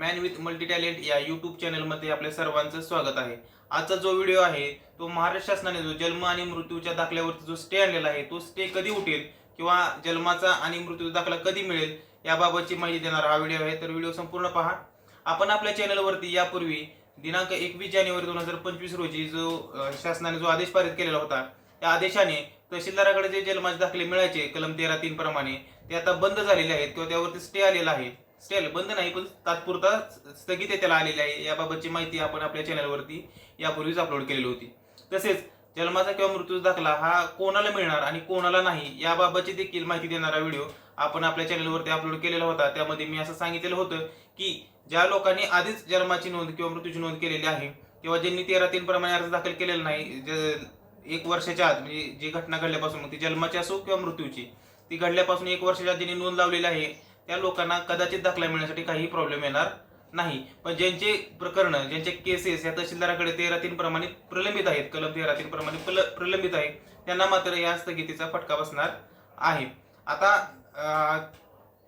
Man with multi talent या YouTube चॅनलमध्ये आपल्या सर्वांचं स्वागत आहे. आजचा जो व्हिडिओ आहे तो महाराष्ट्र शासनाने जो जन्म आणि मृत्यूच्या दाखल्यावरती जो स्टे आणलेला आहे तो स्टे कधी उठेल किंवा जन्माचा आणि मृत्यूचा दाखला कधी मिळेल याबाबतची माहिती देणारा हा व्हिडिओ आहे. तर व्हिडिओ संपूर्ण पहा. आपण आपल्या चॅनलवरती यापूर्वी दिनांक एकवीस जानेवारी दोन हजार पंचवीस रोजी जो शासनाने जो आदेश पारित केलेला होता त्या आदेशाने तहसीलदाराकडे जे जन्माचे दाखले मिळायचे कलम तेरा तीन प्रमाणे ते आता बंद झालेले आहेत किंवा त्यावरती स्टे आलेला आहे. स्टेल बंद नाही पण तात्पुरता स्थगित त्याला आलेली आहे. याबाबतची माहिती आपण आपल्या चॅनलवरती यापूर्वीच अपलोड केलेली होती. तसेच जन्माचा किंवा मृत्यूचा दाखला हा कोणाला मिळणार आणि कोणाला नाही याबाबतची देखील माहिती देणारा व्हिडिओ आपण आपल्या चॅनलवरती अपलोड केलेला होता. त्यामध्ये मी असं सांगितलेलं होतं की ज्या लोकांनी आधीच जन्माची नोंद किंवा मृत्यूची नोंद केलेली आहे किंवा ज्यांनी तेरा तीन प्रमाणे अर्ज दाखल केलेला नाही एक वर्षाच्या आत म्हणजे जी घटना घडल्यापासून मग ती जन्माची असो किंवा मृत्यूची ती घडल्यापासून एक वर्षाच्या आत ज्यांनी नोंद लावलेली आहे त्या लोकांना कदाचित दाखला मिळण्यासाठी काही प्रॉब्लेम येणार नाही. पण ज्यांचे प्रकरण ज्यांचे केसेस या तहसीलदाराकडे तेरा तीन प्रमाणे प्रलंबित आहेत कलम तेरा तीन प्रमाणे प्रल- प्रलंबित आहे त्यांना मात्र या स्थगितीचा फटका बसणार आहे. आता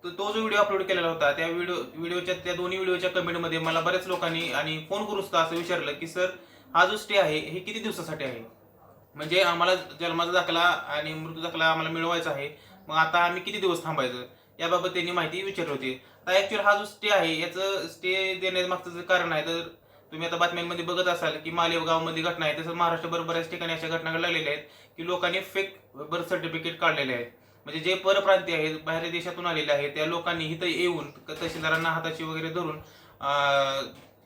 तो तो जो व्हिडिओ अपलोड केलेला होता त्या व्हिडिओ व्हिडिओच्या त्या दोन्ही व्हिडिओच्या कमेंटमध्ये मला बऱ्याच लोकांनी आणि फोन करून सुद्धा असं विचारलं की सर हा जो स्टे आहे हे किती दिवसासाठी आहे? म्हणजे आम्हाला जन्माचा दाखला आणि मृत्यू दाखला आम्हाला मिळवायचा आहे. मग आता आम्ही किती दिवस थांबायचं? याबाबत त्यांनी माहिती विचारली होती. तर ऍक्च्युअली हा जो स्टे आहे याचं स्टे देण्यामागचं जे कारण आहे तर तुम्ही आता बातम्यांमध्ये बघत असाल की मालेगावमध्ये घटना आहे. तसंच महाराष्ट्रभर बऱ्याच ठिकाणी अशा घटना घडलेल्या आहेत की लोकांनी फेक बर्थ सर्टिफिकेट काढलेले आहेत. म्हणजे जे परप्रांतीय आहेत बाहेर देशातून आलेले आहेत त्या लोकांनी इथं येऊन तहसीलदारांना हाताशी वगैरे धरून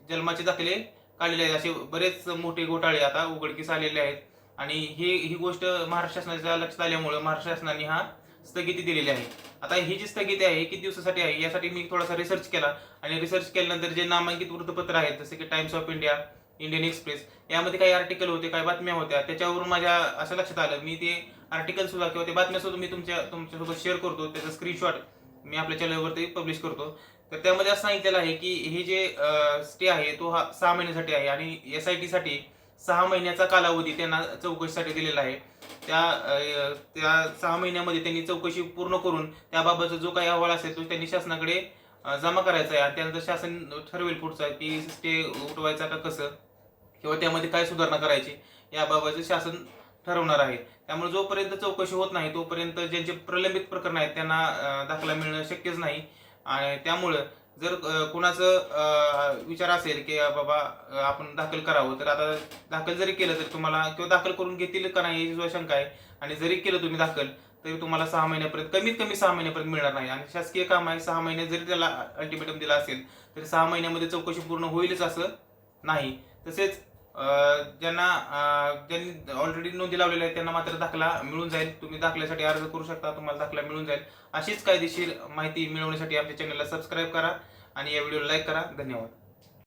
जन्माचे दाखले काढलेले आहेत. असे बरेच मोठे घोटाळे आता उघडकीस आलेले आहेत. आणि हे ही गोष्ट महाराष्ट्र शासनाच्या लक्षात आल्यामुळे महाराष्ट्र शासनाने हा स्थगिती दिलेली आहे. आता ही जी स्थगिती आहे किती दिवसासाठी आहे यासाठी मी थोडासा रिसर्च केला. आणि रिसर्च केल्यानंतर जे नामांकित वृत्तपत्र आहेत जसे की Times of India Indian Express यामध्ये काही आर्टिकल होते काही बातम्या होत्या. त्याच्यावरून माझ्या असं लक्षात आलं मी ते आर्टिकल सुद्धा किंवा ते बातम्या सुद्धा मी तुमच्या तुमच्यासोबत शेअर करतो. त्याचा स्क्रीनशॉट मी आपल्या चॅनलवरती पब्लिश करतो. तर त्यामध्ये असं सांगितलेलं आहे की हे जे स्टे आहे तो हा सहा महिन्यासाठी आहे. आणि एस आय टीसाठी सहा महिन्याचा कालावधी त्यांना चौकशीसाठी दिलेला आहे. त्या त्या सहा महिन्यामध्ये त्यांनी चौकशी पूर्ण करून त्याबाबतचा जो काही अहवाल असेल तो त्यांनी शासनाकडे जमा करायचा आहे. आणि त्यानंतर शासन ठरवेल पुढचा की स्टे उठवायचा का कसं किंवा त्यामध्ये काय सुधारणा करायची याबाबतचं शासन ठरवणार आहे. त्यामुळे जोपर्यंत चौकशी होत नाही तोपर्यंत ज्यांचे प्रलंबित प्रकरण आहेत त्यांना दाखला मिळणं शक्यच नाही. आणि त्यामुळं जर कुणाचं विचार असेल की बाबा आपण दाखल करावं तर आता दाखल जरी केलं तर तुम्हाला किंवा दाखल करून घेतील का नाही याची शंका आहे. आणि जरी केलं तुम्ही दाखल तरी तुम्हाला सहा महिन्यापर्यंत कमीत कमी सहा महिन्यापर्यंत मिळणार नाही. आणि शासकीय काम आहे सहा महिने जरी त्याला अल्टिमेटम दिला असेल तरी सहा महिन्यामध्ये चौकशी पूर्ण होईलच असं नाही. तसेच ज्यांना ज्यांनी ऑलरेडी नोंदी लावलेल्या आहेत त्यांना मात्र दाखला मिळून जाईल. तुम्ही दाखल्यासाठी अर्ज करू शकता तुम्हाला दाखला मिळून जाईल. अशीच कायदेशीर माहिती मिळवण्यासाठी आपल्या चॅनलला सबस्क्राईब करा आणि या व्हिडिओला लाईक करा. धन्यवाद.